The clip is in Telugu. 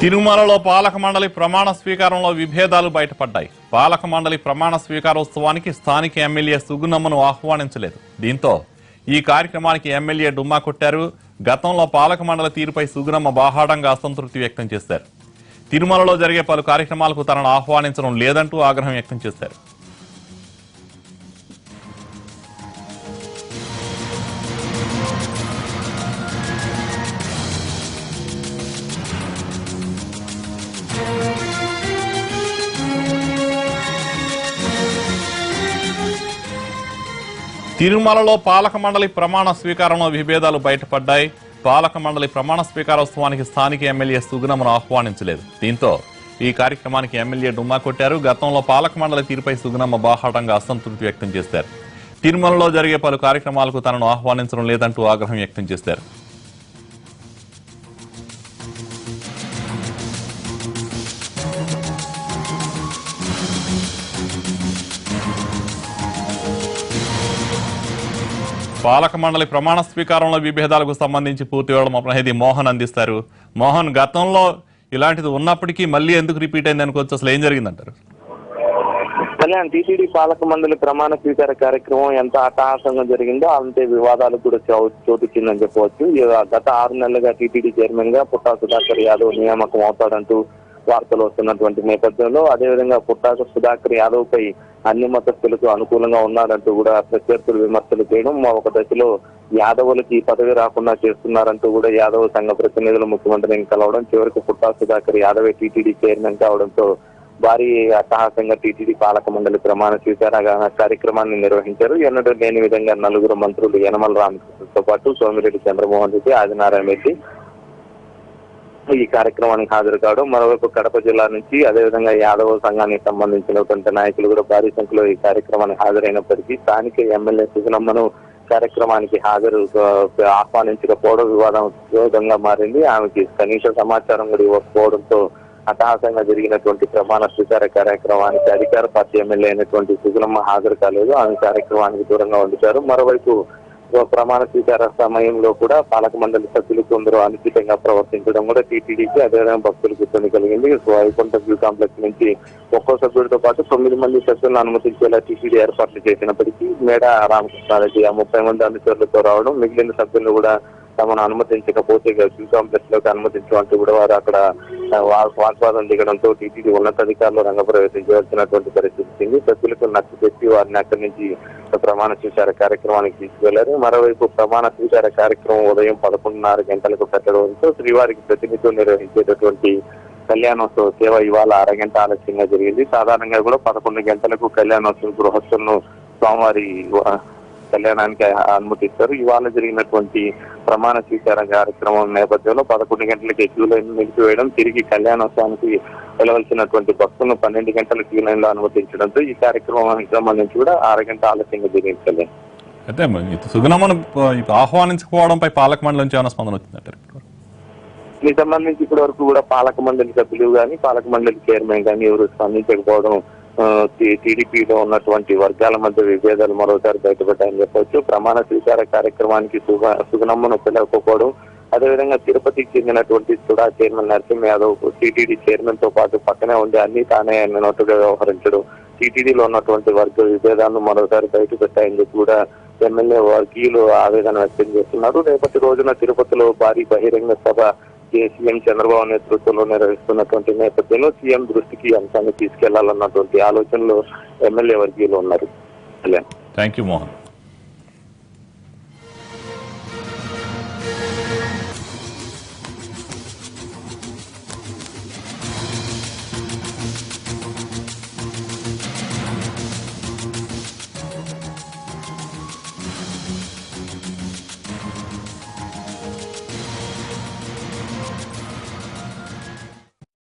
తిరుమలలో పాలక మండలి ప్రమాణ స్వీకారంలో విభేదాలు బయటపడ్డాయి. పాలక మండలి ప్రమాణ స్వీకారోత్సవానికి స్థానిక ఎమ్మెల్యే సుగునమ్మను ఆహ్వానించలేదు. దీంతో ఈ కార్యక్రమానికి ఎమ్మెల్యే డుమ్మా కొట్టారు. గతంలో పాలక మండలి తీరుపై సుగునమ్మ బాహాడంగా అసంతృప్తి వ్యక్తం చేశారు. తిరుమలలో జరిగే పలు కార్యక్రమాలకు తనను ఆహ్వానించడం లేదంటూ ఆగ్రహం వ్యక్తం చేశారు. తిరుమలలో పాలక మండలి ప్రమాణ స్వీకారంలో విభేదాలు బయటపడ్డాయి. పాలక మండలి ప్రమాణ స్వీకారోత్సవానికి స్థానిక ఎమ్మెల్యే సుగుణమును ఆహ్వానించలేదు. దీంతో ఈ కార్యక్రమానికి ఎమ్మెల్యే డుమ్మా కొట్టారు. గతంలో పాలక మండలి తీరుపై సుగుణమ్మ బాహాటంగా అసంతృప్తి వ్యక్తం చేశారు. తిరుమలలో జరిగే పలు కార్యక్రమాలకు తనను ఆహ్వానించడం లేదంటూ ఆగ్రహం వ్యక్తం చేశారు. పాలక మండలి ప్రమాణ స్వీకారంలో విభేదాలకు సంబంధించి పూర్తి వివరం మా ప్రతినిధి మోహన్ అందిస్తారు. మోహన్ గతంలో ఇలాంటిది ఉన్నప్పటికీ మళ్ళీ ఎందుకు రిపీట్ అయింది అనుకోవచ్చు? అసలు ఏం జరిగిందంటారు? కళ్యాణ్ టీటీడీ పాలక మండలి ప్రమాణ స్వీకార కార్యక్రమం ఎంత అట్టహాసంగా జరిగిందో అంతే వివాదాలు కూడా చో- చెప్పవచ్చు. గత ఆరు నెలలుగా టీటీడీ చైర్మన్గా పుట్టా సుధాకర్ యాదవ్ నియామకం అవుతాడంటూ వార్తలు వస్తున్నటువంటి నేపథ్యంలో అదేవిధంగా పుట్టాక సుధాకర్ యాదవ్ పై అన్ని మతస్థులకు అనుకూలంగా ఉన్నారంటూ కూడా ప్రత్యర్థులు విమర్శలు చేయడం మా ఒక దశలో యాదవులకి ఈ పదవి రాకుండా చేస్తున్నారంటూ కూడా యాదవ్ సంఘ ప్రతినిధులు ముఖ్యమంత్రిని కలవడం చివరికి పుట్టా సుధాకర్ యాదవే టీటీడీ చైర్మన్ కావడంతో భారీ అట్టహాసంగా టీటీడీ పాలక మండలి ప్రమాణ స్వీకార కార్యక్రమాన్ని నిర్వహించారు. ఎన్నడూ లేని విధంగా నలుగురు మంత్రులు యనమల రామకృష్ణతో పాటు సోమిరెడ్డి చంద్రమోహన్ రెడ్డి ఆదినారాయణ రెడ్డి ఈ కార్యక్రమానికి హాజరు కావడం మరోవైపు కడప జిల్లా నుంచి అదేవిధంగా యాదవ సంఘానికి సంబంధించినటువంటి నాయకులు కూడా భారీ సంఖ్యలో ఈ కార్యక్రమానికి హాజరైనప్పటికీ స్థానిక ఎమ్మెల్యే సుజనమ్మను కార్యక్రమానికి హాజరు ఆహ్వానించకపోవడం వివాదం వివాదంగా మారింది. ఆమెకి కనీస సమాచారం కూడా ఇవ్వకపోవడంతో అట్టహాసంగా జరిగినటువంటి ప్రమాణ స్వీకార కార్యక్రమానికి అధికార పార్టీ ఎమ్మెల్యే అయినటువంటి సుజనమ్మ హాజరు కాలేదు. ఆమె కార్యక్రమానికి దూరంగా ఉండిచారు మరోవైపు ప్రమాణ స్వీకార సమయంలో కూడా పాలక మండలి సభ్యులు కొందరు అనుచితంగా ప్రవర్తించడం కూడా టీటీడీకి అదేవిధంగా భక్తులకు ఇబ్బంది కలిగింది. సో వైకుంఠ వ్యూ కాంప్లెక్స్ నుంచి ఒక్కో సభ్యుడితో పాటు తొమ్మిది మంది సభ్యులను అనుమతించేలా టీటీడీ ఏర్పాట్లు చేసినప్పటికీ మేడ రామకృష్ణారెడ్డి ఆ ముప్పై మంది అనుచరులతో రావడం మిగిలిన సభ్యులు కూడా తమను అనుమతించకపోతే వ్యూ కాంప్లెక్స్లోకి అనుమతించమంటూ కూడా వారు అక్కడ వా- వాగ్వాదం దిగడంతో టీటీడీ ఉన్నతాధికారులు రంగప్రవేశం చేయాల్సినటువంటి పరిస్థితి వచ్చింది సభ్యులకు నచ్చ చెప్పి వారిని అక్కడి నుంచి ప్రమాణ స్వీకార కార్యక్రమానికి తీసుకువెళ్ళారు. మరోవైపు ప్రమాణ స్వీకార కార్యక్రమం ఉదయం పదకొండున్నర గంటలకు పెట్టడంతో శ్రీవారికి ప్రతినిధులు నిర్వహించేటటువంటి కళ్యాణోత్సవ సేవ ఇవాళ అరగంట ఆలస్యంగా జరిగింది. సాధారణంగా కూడా పదకొండు గంటలకు కళ్యాణోత్సవ గృహస్థులను స్వామివారి కళ్యాణానికి అనుమతిస్తారు. ఇవాళ జరిగినటువంటి ప్రమాణ స్వీకార కార్యక్రమం నేపథ్యంలో పదకొండు గంటలకి క్యూ లైన్ నిలిపివేయడం తిరిగి కళ్యాణోత్సవానికి వెళ్ళవలసినటువంటి భక్తులను పన్నెండు గంటల క్యూ లైన్లో అనుమతించడంతో ఈ కార్యక్రమానికి సంబంధించి కూడా అరగంట ఆలస్యంగా జరిగింది అయితే మరి సుగుణమ్మను ఆహ్వానించకపోవడంపై పాలక మండలి నుంచి ఏమైనా స్పందన వచ్చిందంటారు దీనికి సంబంధించి ఇప్పటి వరకు కూడా పాలక మండలి సభ్యులు కానీ పాలక మండలి చైర్మన్ కానీ ఎవరు స్పందించకపోవడం టీడీపీలో ఉన్నటువంటి వర్గాల మధ్య విభేదాలు మరోసారి బయటపడ్డాయని చెప్పొచ్చు. ప్రమాణ స్వీకార కార్యక్రమానికి సుగ సుగనమ్మను పిలవకపోవడం అదేవిధంగా తిరుపతికి చెందినటువంటి SUDA chairman Narasimha Yadav TTD చైర్మన్తో పాటు పక్కనే ఉండి అన్ని తానే అన్నట్టుగా వ్యవహరించడం. టీటీడీలో ఉన్నటువంటి వర్గ విభేదాలను మరోసారి బయట పెట్టాయని చెప్పి కూడా ఎమ్మెల్యే వర్గీయులు ఆవేదన వ్యక్తం చేస్తున్నారు. రేపటి రోజున తిరుపతిలో భారీ బహిరంగ సభ సీఎం చంద్రబాబు నేతృత్వంలో నిర్వహిస్తున్నటువంటి నేపథ్యంలో సీఎం దృష్టికి అంశాన్ని తీసుకెళ్ళాలన్నటువంటి ఆలోచనలో ఎమ్మెల్యే వర్గీయులు ఉన్నారు. Thank you Mohan